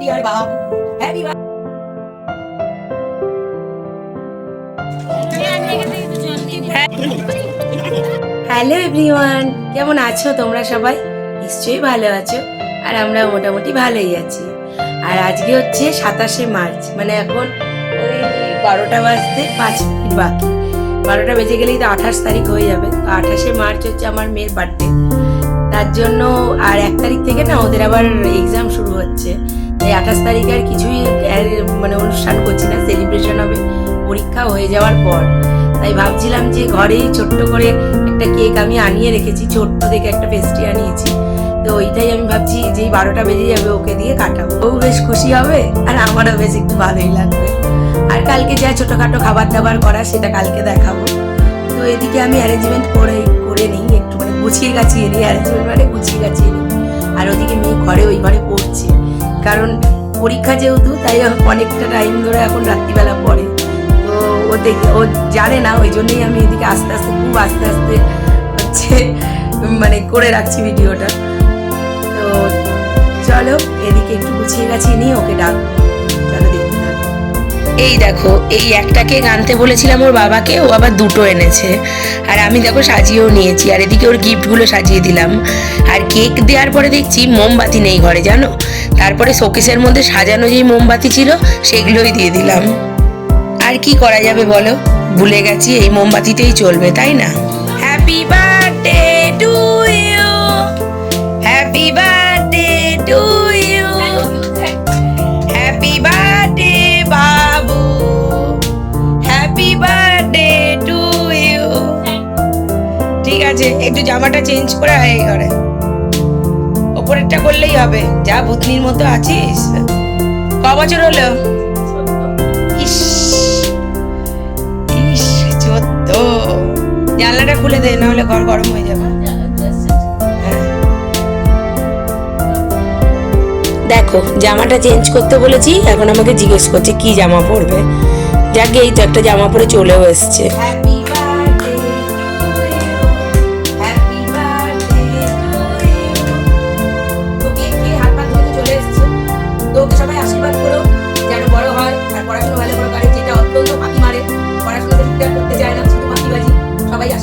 Deer বাবা happy hello everyone কেমন আছো তোমরা সবাই? নিশ্চয়ই ভালো আছো, আর আমরা মোটামুটি ভালোই আছি। আর আজকে হচ্ছে সাতাশে মার্চ মানে এখন বারোটা বাজতে পাঁচ মিনিট বাকি। বারোটা বেজে গেলেই তো আঠাশ তারিখ হয়ে যাবে, তো আঠাশে মার্চ হচ্ছে আমার মেয়ের বার্থডে তার জন্য আর এক তারিখ থেকে না ওদের আবার এক্সাম শুরু হচ্ছে। তাই আঠাশ তারিখে আর কিছুই মানে অনুষ্ঠান করছি না সেলিব্রেশন হবে। পরীক্ষা হয়ে যাওয়ার পর। তাই ভাবছিলাম যে ঘরেই ছোট্ট করে একটা কেক আমি আনিয়ে রেখেছি, ছোট্ট দেখে একটা পেস্ট্রি আনিয়েছি। তো ওইটাই আমি ভাবছি যে বারোটা বেজে যাবে, ওকে দিয়ে কাটাবো। ও বেশ খুশি হবে আর আমারও বেশ একটু ভালোই লাগবে। আর কালকে যা ছোটোখাটো খাবার দাবার করা সেটা কালকে দেখাবো। তো এদিকে আমি অ্যারেঞ্জমেন্ট করে করে নিই একটু মানে গুছিয়ে গাছিয়ে নিই অ্যারেঞ্জমেন্ট মানে গুছিয়ে গাছিয়ে নিই। আর ওদিকে মেয়ে ঘরে, ওই ঘরে পড়ছে। কারণ পরীক্ষা যেহেতু, তাই অনেকটা টাইম ধরে এখন রাত্রিবেলা পড়ে। তো ও দেখে, ও জানে না, ওই জন্যই আমি এদিকে আস্তে আস্তে, খুব আস্তে আস্তে হচ্ছে মানে করে রাখছি ভিডিওটা। তো চলো, এদিকে একটু গুছিয়ে গাছিয়ে নিই, ওকে ডাক। চলো এই দেখো, এই একটা কেক আনতে বলেছিলাম ওর বাবাকে, ও আবার দুটো এনেছে। আর আমি দেখো সাজিয়েও নিয়েছি, আর এদিকে ওর গিফটগুলো সাজিয়ে দিলাম। আর কেক দেওয়ার পরে দেখছি মোমবাতি নেই ঘরে, জানো? তারপরে শোকেসের মধ্যে সাজানো যেই মোমবাতি ছিল, সেগুলোই দিয়ে দিলাম। আর কি করা যাবে বলো? ভুলে গেছি, এই মোমবাতিতেই চলবে, তাই না? Happy birthday to you happy birthday to আছে একটু জামাটা চেঞ্জ করে আয় ঘরে। ওপরেরটা করলেই হবে। যা ভূতনির মতো আছিস। ক বছর হলো? ইস ইস চোদ্দ। জানলাটা খুলে দে নাহলে ঘর গরম হয়ে যাবে। হ্যাঁ। দেখো জামাটা চেঞ্জ করতে বলেছি এখন আমাকে জিজ্ঞেস করছে কি জামা পরবে। যাকে এই তো একটা জামা পরে চলেও এসছে।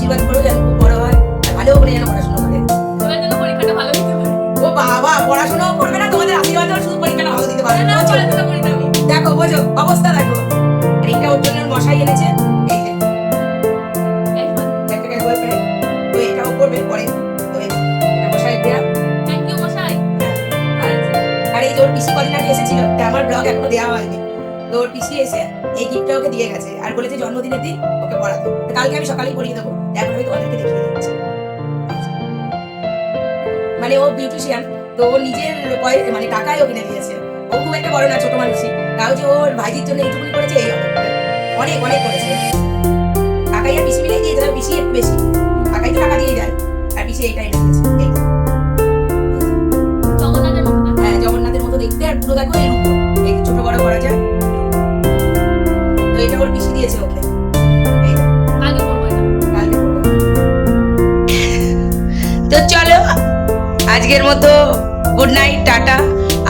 আশীর্বাদ করো যেন বড় হয়। ভালো করে যেন পড়াশোনা করে। পরীক্ষাটা ভালো দিতে পারে। ও বাবা পড়াশোনাও করবে না তোমাদের আশীর্বাদ শুধু পরীক্ষাটা ভালো দিতে পারবে। না দেখো বোঝো অবস্থা দেখো। এটা ওর জন্য মশাই এনেছে এই যে। একটা করে পেরে তো এটাও করবে পরে তো এই- এটা মশাই দেয়া থ্যাংক ইউ মশাই। আর এই ওর পিসি কদিন আগে এসেছিল আমার ব্লগ এখনও দেওয়া হয়নি। তো ওর পিসি এসে এই গিফটটা ওকে দিয়ে গেছে। আর বলেছে জন্মদিনের দিন ওকে পড়াতে। তো কালকে আমি সকালেই পড়িয়ে দেবো। এখন আমি তোমাদেরকে দেখিয়ে দিচ্ছি। মানে ও বিউটিশিয়ান তো ও নিজের পয়- মানে টাকায় ও কিনে দিয়েছে। ও খুব একটা বড় না ছোট মানুষই। তাও যে ওর ভাইজির জন্য এইটুকুনি করেছে এই হবে অনেক অনেক করেছে। টাকাই আর পিসি মিলেই দিয়েছে পিসি একটু বেশি। টাকাই তো টাকা দিয়ে। যায় আর পিসি এইটাই। জগন্নাথের মতো হ্যাঁ জগন্নাথের মতো দেখতে। আর পুরো দেখো এর উপর ছোট বড় করা যায়। এটা ওর দিয়েছে ওকে। তো চলো আজকের মতো গুড নাইট টাটা।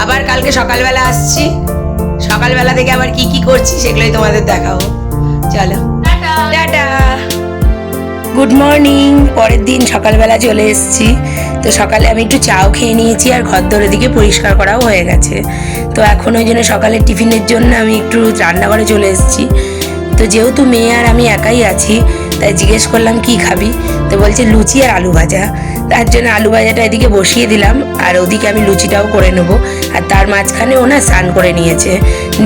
আবার কালকে সকালবেলা আসছি। সকালবেলা থেকে আবার কি কি করছি সেগুলোই তোমাদের দেখাবো। চলো। টাটা। টাটা। গুড মর্নিং পরের দিন সকালবেলা চলে এসেছি। তো সকালে আমি একটু চাও খেয়ে নিয়েছি আর ঘর দরের দিকে পরিষ্কার করাও হয়ে গেছে। তো এখন ওই জন্য সকালে টিফিনের জন্য আমি একটু রান্নাঘরে চলে এসেছি। তো যেহেতু মেয়ে আর আমি একাই আছি, তাই জিজ্ঞেস করলাম, কি খাবি? তো বলছে, লুচি আর আলু ভাজা। তার জন্য আলু ভাজাটা এদিকে বসিয়ে দিলাম, আর ওদিকে আমি লুচিটাও করে নেব। আর তার মাঝখানে ও না স্নান করে নিয়েছে,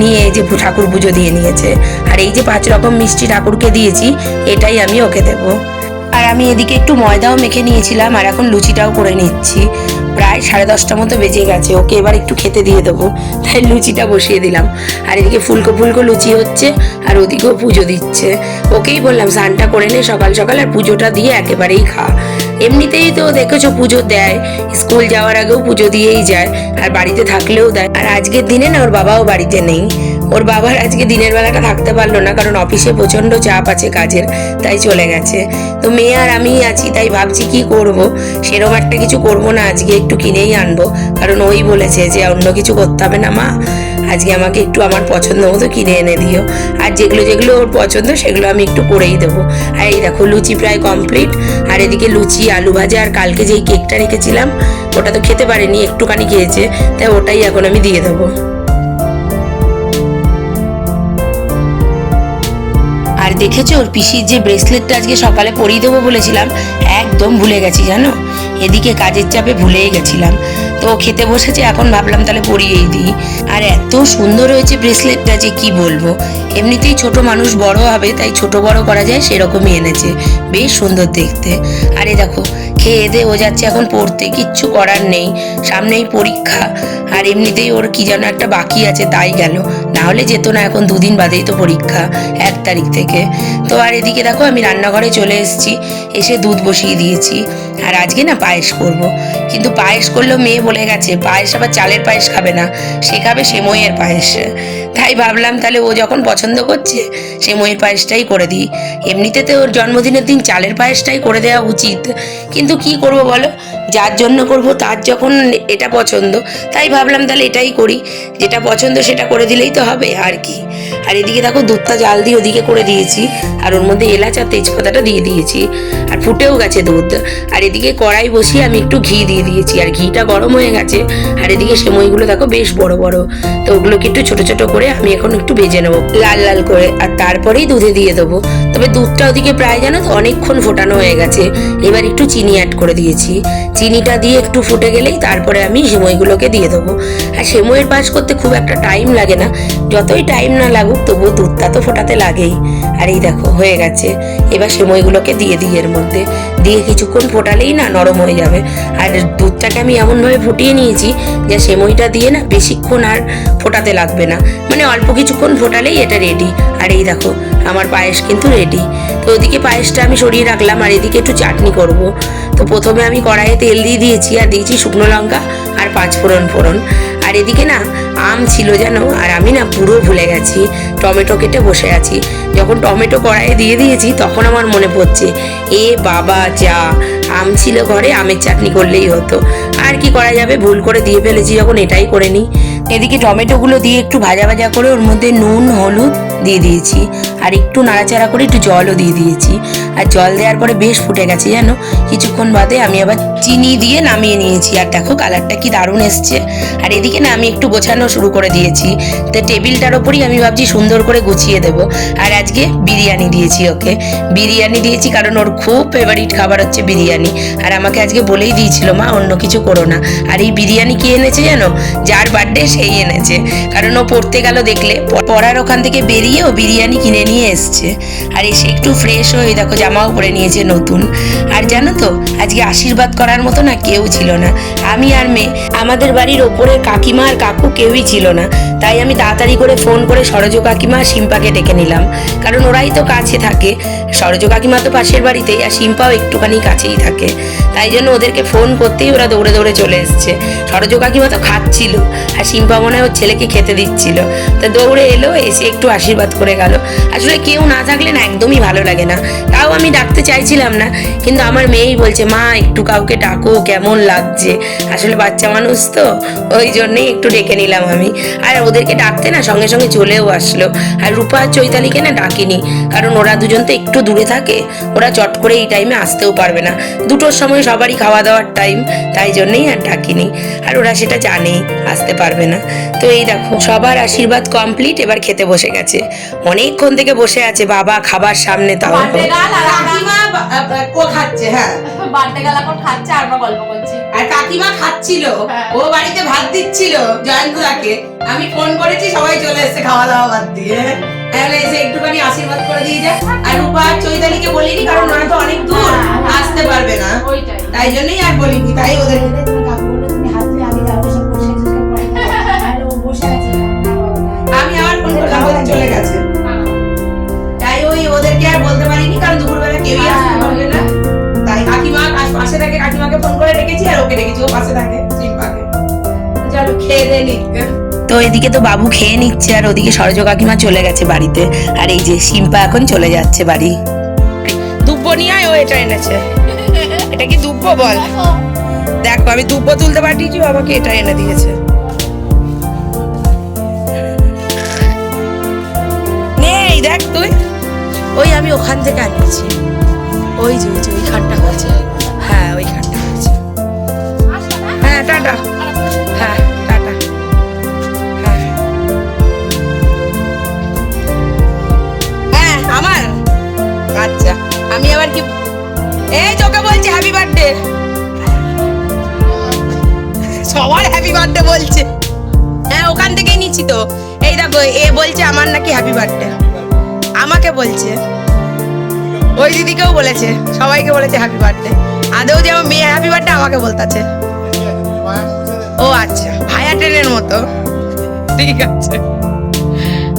নিয়ে এই যে ঠাকুর পুজো দিয়ে নিয়েছে। আর এই যে পাঁচ রকম মিষ্টি ঠাকুরকে দিয়েছি, এটাই আমি ওকে দেবো। আর আমি এদিকে একটু ময়দাও মেখে নিয়েছিলাম, আর এখন লুচিটাও করে নিচ্ছি। প্রায় সাড়ে দশটা মতো বেজে গেছে, ওকে এবার একটু খেতে দিয়ে দেবো। তাই লুচিটা বসিয়ে দিলাম। আর এদিকে ফুলকো ফুলকো লুচি হচ্ছে, আর ওদিকেও পুজো দিচ্ছে। ওকেই বললাম, স্নানটা করে নে সকাল সকাল, আর পুজোটা দিয়ে একেবারেই খা। এমনিতেই তো দেখেছ পুজো দেয়, স্কুল যাওয়ার আগেও পুজো দিয়েই যায়, আর বাড়িতে থাকলেও দেয়। আর আজকের দিনে না, ওর বাবাও বাড়িতে নেই। ওর বাবার আজকে দিনের বেলাটা থাকতে পারল না, কারণ অফিসে প্রচণ্ড চাপ আছে কাজের, তাই চলে গেছে। তো মেয়ে আর আমিই আছি, তাই ভাবছি কি করব? সেরকম একটা কিছু করব না, আজকে একটু কিনেই আনব। কারণ ওই বলেছে যে অন্য কিছু করতে হবে না মা। আজকে আমাকে একটু আমার পছন্দ মতো কিনে এনে দিও। আর যেগুলো যেগুলো ওর পছন্দ, সেগুলো আমি একটু করেই দেবো। আর এই দেখো, লুচি প্রায় কমপ্লিট আর এদিকে লুচি, আলু ভাজা, আর কালকে যেই কেকটা রেখেছিলাম, ওটা তো খেতে পারেনি, একটুখানি খেয়েছে, তাই ওটাই এখন আমি দিয়ে দেবো। দেখেছ? ওর পিসির যে ব্রেসলেটটা আজকে সকালে পরিয়ে দেবো বলেছিলাম, একদম ভুলে গেছি, জানো? এদিকে কাজের চাপে ভুলেই গেছিলাম। তো খেতে বসেছে, এখন ভাবলাম তাহলে পরিয়েই দিই। আর এত সুন্দর হয়েছে ব্রেসলেটটা যে কি বলব? এমনিতেই ছোট মানুষ বড় হবে, তাই ছোট বড় করা যায়, সেরকমই এনেছে। বেশ সুন্দর দেখতে। আরে দেখো খেয়ে দে ও যাচ্ছে এখন পড়তে, কিচ্ছু করার নেই। সামনেই পরীক্ষা। আর এমনিতেই ওর কি যেন একটা বাকি আছে, তাই গেল। না হলে যেত না, এখন দুদিন বাদেই তো পরীক্ষা, এক তারিখ থেকে। তো আর এদিকে দেখো, আমি রান্নাঘরে চলে এসেছি। এসে দুধ বসিয়ে দিয়েছি। আর আজকে না পায়েস করব। কিন্তু পায়েস করলেও মেয়ে বলে গেছে, পায়েস আবার চালের পায়েস খাবে না। সে খাবে সেমইয়ের পায়েস। তাই ভাবলাম তাহলে ও যখন পছন্দ করছে সেমইয়ের পায়েসটাই করে দিই। এমনিতে তো ওর জন্মদিনের দিন চালের পায়েসটাই করে দেওয়া উচিত। কিন্তু কি করব বলো? যার জন্য করব তার যখন এটা পছন্দ, তাই ভাবলাম তাহলে এটাই করি। যেটা পছন্দ সেটা করে দিলেই তো হবে, আর কি। আর এদিকে দেখো দুধটা জাল দিয়ে ওদিকে করে দিয়েছি, আর ওর মধ্যে এলাচ আর তেজপাতাটা দিয়ে দিয়েছি, আর ফুটেও গেছে দুধ। আর এদিকে কড়াই বসিয়ে আমি একটু ঘি দিয়ে দিয়েছি, আর ঘিটা গরম হয়ে গেছে। আর এদিকে সেমইগুলো দেখো বেশ বড় বড়, তো ওগুলোকে একটু ছোট ছোট করে আমি এখন একটু ভেজে নেব, লাল লাল করে, আর তারপরেই দুধে দিয়ে দেবো। তবে দুধটা ওদিকে প্রায় জানো তো অনেকক্ষণ ফোটানো হয়ে গেছে। এবার একটু চিনি অ্যাড করে দিয়েছি। চিনিটা দিয়ে একটু ফুটে গেলেই তারপরে আমি সেমইগুলোকে দিয়ে দেবো। আর সেমইয়ের পাশ করতে খুব একটা টাইম লাগে না। যতই টাইম না লাগুক, তবুও দুধটা তো ফোটাতে লাগেই। আর এই দেখো, হয়ে গেছে। এবার সেমইগুলোকে দিয়ে দিই এর মধ্যে। দিয়ে কিছুক্ষণ ফোটালেই না নরম হয়ে যাবে। আর দুধটাকে আমি এমনভাবে ফুটিয়ে নিয়েছি যে সেমইটা দিয়ে না বেশিক্ষণ আর ফোটাতে লাগবে না। মানে অল্প কিছুক্ষণ ফোটালেই এটা রেডি আর এই দেখো, আমার পায়েস কিন্তু রেডি তো ওদিকে পায়েসটা আমি সরিয়ে রাখলাম, আর এদিকে একটু চাটনি করব। তো প্রথমে আমি কড়াইয়ে তেল দিয়ে দিয়েছি, আর দিয়েছি শুকনো লঙ্কা আর পাঁচ ফোড়ন ফোড়ন। আর এদিকে না আম ছিল জানো আর আমি না পুরো ভুলে গেছি, টমেটো কেটে বসে আছি। যখন টমেটো কড়াইয়ে দিয়ে দিয়েছি, তখন আমার মনে পড়ছে, এ বাবা যা, আম ছিল ঘরে, আমের চাটনি করলেই হতো। আর কি করা যাবে? ভুল করে দিয়ে ফেলেছি যখন এটাই করে নিই। এদিকে টমেটোগুলো দিয়ে একটু ভাজা ভাজা করে ওর মধ্যে নুন, হলুদ দিয়ে দিয়েছি, আর একটু নাড়াচাড়া করে একটু জলও দিয়ে দিয়েছি। আর জল দেওয়ার পরে বেশ ফুটে গেছে জানো? কিছুক্ষণ বাদে আমি আবার চিনি দিয়ে নামিয়ে নিয়েছি। আর দেখো কালারটা কি দারুণ এসছে। আর এদিকে না আমি একটু গোছানো শুরু করে দিয়েছি। তো টেবিলটার ওপরই আমি ভাবছি সুন্দর করে গুছিয়ে দেব। আর আজকে বিরিয়ানি দিয়েছি ওকে। বিরিয়ানি দিয়েছি কারণ ওর খুব ফেভারিট খাবার হচ্ছে বিরিয়ানি। আর আমাকে আজকে বলেই দিয়েছিল, মা, অন্য কিছু করো না। আর এই বিরিয়ানি কি এনেছে জানো? যার বার্থডে সেই এনেছে। কারণ ও পড়তে গেল দেখলে। পড়ার ওখান থেকে বেরিয়ে ও বিরিয়ানি কিনে নিয়ে এসছে। আর এসে একটু ফ্রেশ হয়ে দেখো জামাও পরে নিয়েছে নতুন। আর জানো তো, আজকে আশীর্বাদ করার মতো না কেউ ছিল না। আমি আর মেয়ে, আমাদের বাড়ির ওপরে কাকিমা আর কাকু কেউই ছিল না। তাই আমি তাড়াতাড়ি করে ফোন করে সরজ কাকিমা আর শিম্পাকে ডেকে নিলাম। কারণ ওরাই তো কাছে থাকে। সরজ কাকিমা তো পাশের বাড়িতেই আর শিম্পাও একটুখানি কাছেই থাকে। তাই জন্য ওদেরকে ফোন করতেই ওরা দৌড়ে দৌড়ে চলে এসছে। সরজ কাকিমা তো খাচ্ছিল, আর শিম্পা মনে হয় ওর ছেলেকে খেতে দিচ্ছিল। তো দৌড়ে এলো, এসে একটু আশীর্বাদ করে গেল। আসলে কেউ না থাকলে না একদমই ভালো লাগে না। তাও আমি ডাকতে চাইছিলাম না। কিন্তু আমার মেয়েই বলছে মা একটু কাউকে ডাকো কেমন লাগছে? আসলে বাচ্চা মানুষ তো ওই জন্যই একটু ডেকে নিলাম আমি। আর ওদেরকে ডাকতে না সঙ্গে সঙ্গে চলেও আসলো। আর রূপা আর চৈতালিকে না ডাকিনি কারণ ওরা দুজন তো একটু দূরে থাকে। ওরা চট করে এই টাইমে আসতেও পারবে না। দুটোর সময় সবারই খাওয়া দাওয়ার টাইম তাই জন্যেই আর ডাকিনি। আর ওরা সেটা জানেই আসতে পারবে না। তো এই দেখো সবার আশীর্বাদ কমপ্লিট এবার খেতে বসে গেছে। অনেকক্ষণ থেকে বসে আছে বাবা খাবার সামনে তাও কাকিমা ও খাচ্ছে হ্যাঁ। বার্থডে গাল এখন খাচ্ছে আর আমরা গল্প করছি। আর কাকিমা খাচ্ছিল হ্যাঁ। ও বাড়িতে ভাত দিচ্ছিল জয়ন্তদাকে। আমি ফোন করেছি সবাই চলে এসেছে খাওয়া দাওয়া বাদ দিয়ে। তাহলে এসে একটুখানি আশীর্বাদ করে দিয়ে যায় আর রূপা চৈতালিকে বলিনি কারণ ওরা তো অনেক দূর আসতে পারবে না। তাই জন্যই আর বলিনি তাই ওদের আমি আবার ফোন করলাম চলে কারণ দুপুরবেলা কেউই আসতে পারবে না। তাই কাকিমা পাশে থাকে কাকিমাকে ফোন করে ডেকেছি আর ওকে ডেকেছি ও পাশে থাকে সিম্পাকে চলো খেয়ে দে নিক তো এদিকে তো বাবু খেয়ে নিচ্ছে আর ওদিকে সরজ কাকিমা চলে গেছে বাড়িতে। আর এই যে শিম্পা এখন চলে যাচ্ছে বাড়ি। দুব্বো নিয়ে আয় ও এটা এনেছে। এটা কি দুব্বো বল? দেখো আমি দুব্বো তুলতে পাঠিয়েছি আমাকে এটা এনে দিয়েছে। নেই দেখ তুই। ওই আমি ওখান থেকে আনিয়েছি। ওই যে ওই যে ওইখানটা হয়েছে। হ্যাঁ ওইখানটা হয়েছে। হ্যাঁ টাটা। হ্যাঁ টাটা। হ্যাঁ। হ্যাঁ আমার? আচ্ছা আমি আবার কি এই তোকে বলছি হ্যাপি বার্থডে সবার হ্যাপি বার্থডে বলছে। হ্যাঁ ওখান থেকেই নিচ্ছি তো। এই দেখো, এ বলছে আমার নাকি হ্যাপি বার্থডে আমাকে বলছে। ওই দিদিকেও বলেছে, সবাইকে বলেছে হ্যাপি বার্থডে আদৌ যে আমার মেয়ে হ্যাপি বার্থডে আমাকে বলতাছে। ও আচ্ছা ভায়া ট্রেনের মতো। ঠিক আছে।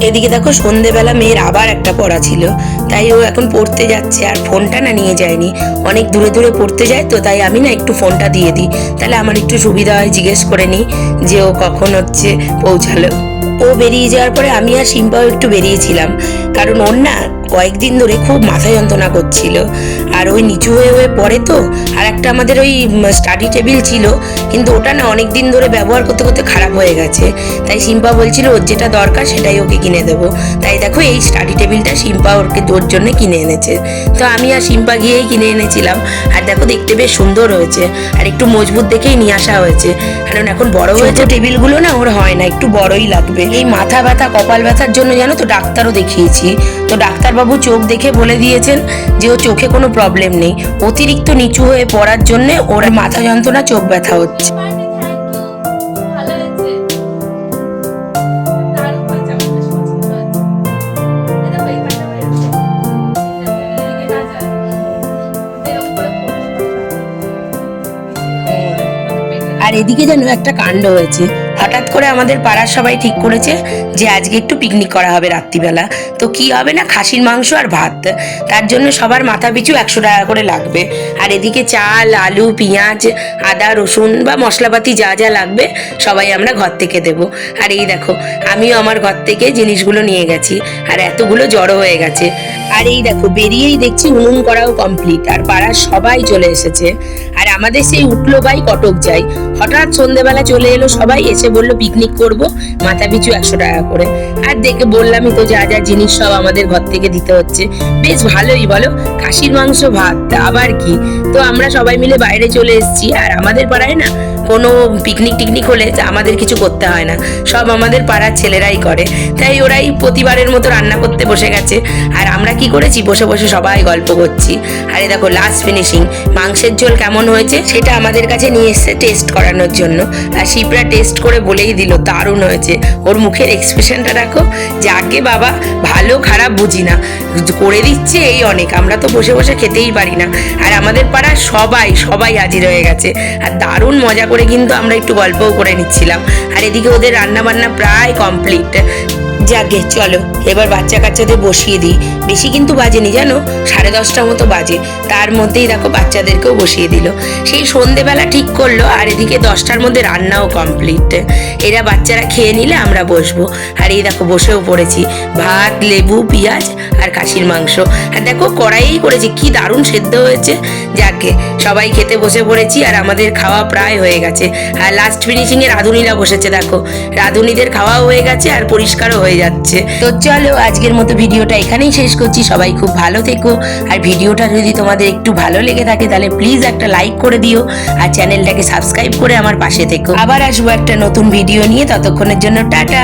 এদিকে দেখো, সন্ধেবেলা মেয়ের আবার একটা পড়া ছিল। তাই ও এখন পড়তে যাচ্ছে, আর ফোনটা না নিয়ে যায়নি। অনেক দূরে দূরে পড়তে যায়, তো তাই আমি না একটু ফোনটা দিয়ে দিই। তাহলে আমার একটু সুবিধা হয়, জিজ্ঞেস করে নিই যে ও কখন হচ্ছে পৌঁছালো। ও বেরিয়ে যাওয়ার পরে আমি আর সিম্পাও একটু বেরিয়েছিলাম। কারণ ওর না কয়েকদিন ধরে খুব মাথা যন্ত্রণা করছিল। আর ওই নিচু হয়ে হয়ে পড়ে তো আর একটা আমাদের ওই স্টাডি টেবিল ছিল কিন্তু ওটা না অনেক দিন ধরে ব্যবহার করতে করতে খারাপ হয়ে গেছে। তাই সিম্পা বলছিল ওর যেটা দরকার সেটাই ওকে কিনে দেবো। তাই দেখো এই স্টাডি টেবিলটা সিম্পা ওরকে ওর জন্য কিনে এনেছে। তো আমি আর সিম্পা গিয়েই কিনে এনেছিলাম। আর দেখো দেখতে বেশ সুন্দর হয়েছে। আর একটু মজবুত দেখেই নিয়ে আসা হয়েছে। কারণ এখন বড় হয়েছে টেবিলগুলো না ওর হয় না একটু বড়ই লাগবে। এই মাথা ব্যথা কপাল ব্যথার জন্য জানো তো ডাক্তারও দেখিয়েছি। তো ডাক্তারবাবু চোখ দেখে বলে দিয়েছেন যে ও চোখে কোনো প্রবলেম নেই অতিরিক্ত নিচু হয়ে পড়ার জন্য ওর মাথা যন্ত্রণা, চোখ ব্যথা হচ্ছে। আর এদিকে যেন একটা কাণ্ড হয়েছে হঠাৎ করে আমাদের পাড়ার সবাই ঠিক করেছে যে আজকে একটু পিকনিক করা হবে রাত্রিবেলা। তো কি হবে না, খাসির মাংস আর ভাত। তার জন্য সবার মাথা পিছু একশো টাকা করে লাগবে। আর এদিকে চাল, আলু, পেঁয়াজ, আদা, রসুন বা মশলাপাতি যা যা লাগবে সবাই আমরা ঘর থেকে দেব। আর এই দেখো, আমিও আমার ঘর থেকে জিনিসগুলো নিয়ে গেছি। আর এতগুলো জড়ো হয়ে গেছে। আর এই দেখো, বেরিয়েই দেখছি উনুন করাও কমপ্লিট আর পাড়ার সবাই চলে এসেছে। আর আমাদের সেই উঠল বাই কটক যাই। হঠাৎ সন্ধেবেলা চলে এলো সবাই, এসে বলল, পিকনিক করব। মাথা পিছু একশো টাকা করে। আর দেখে বললামই তো, যা যা জিনিস সব আমাদের ঘর থেকে দিতে হচ্ছে। বেশ ভালোই, বলো। খাসির মাংস, ভাত আবার কি? তো আমরা সবাই মিলে বাইরে চলে এসেছি। আর আমাদের পাড়ায় না কোনো পিকনিক টিকনিক হলে আমাদের কিছু করতে হয় না। সব আমাদের পাড়ার ছেলেরাই করে। তাই ওরাই প্রতিবারের মতো রান্না করতে বসে গেছে। আর আমরা কি করেছি? বসে বসে সবাই গল্প করছি। আরে দেখো লাস্ট ফিনিশিং মাংসের ঝোল কেমন হয়েছে? সেটা আমাদের কাছে নিয়ে এসছে টেস্ট করানোর জন্য। আর শিপরা টেস্ট করে বলেই দিল, দারুণ হয়েছে। ওর মুখের এক্সপ্রেশনটা রাখো যে আগে বাবা ভালো খারাপ বুঝি না। করে দিচ্ছে এই অনেক, আমরা তো বসে বসে খেতেই পারি না। আর আমাদের পাড়ার সবাই সবাই হাজির হয়ে গেছে। আর দারুণ মজা করে কিন্তু আমরা একটু গল্পও করে নিচ্ছিলাম। আর এদিকে ওদের রান্না বান্না প্রায় কমপ্লিট যাকে চলো, এবার বাচ্চা কাচ্চাদের বসিয়ে দিই। বেশি কিন্তু বাজেনি, জানো? সাড়ে দশটার মতো বাজে। তার মধ্যেই দেখো বাচ্চাদেরকেও বসিয়ে দিল। সেই সন্ধেবেলা ঠিক করল, আর এদিকে দশটার মধ্যে রান্নাও কমপ্লিট এরা বাচ্চারা খেয়ে নিলে আমরা বসবো। আর এই দেখো বসেও পড়েছি। ভাত, লেবু, পেঁয়াজ আর খাসির মাংস। আর দেখো কড়াইয়েই করেছি। কি দারুণ সেদ্ধ হয়েছে। যাকে, সবাই খেতে বসে পড়েছি আর আমাদের খাওয়া প্রায় হয়ে গেছে। আর লাস্ট ফিনিশিংয়ে রাঁধুনিরা বসেছে, দেখো। রাঁধুনিদের খাওয়াও হয়ে গেছে আর পরিষ্কারও হয়ে যাচ্ছে। তো চলো আজকের মতো ভিডিওটা এখানেই শেষ করছি, সবাই খুব ভালো থেকো। আর ভিডিওটা যদি তোমাদের একটু ভালো লেগে থাকে, তাহলে প্লিজ একটা লাইক করে দিও আর চ্যানেলটাকে সাবস্ক্রাইব করে আমার পাশে থেকো। আবার আসব একটা নতুন ভিডিও নিয়ে, ততক্ষণের জন্য টাটা।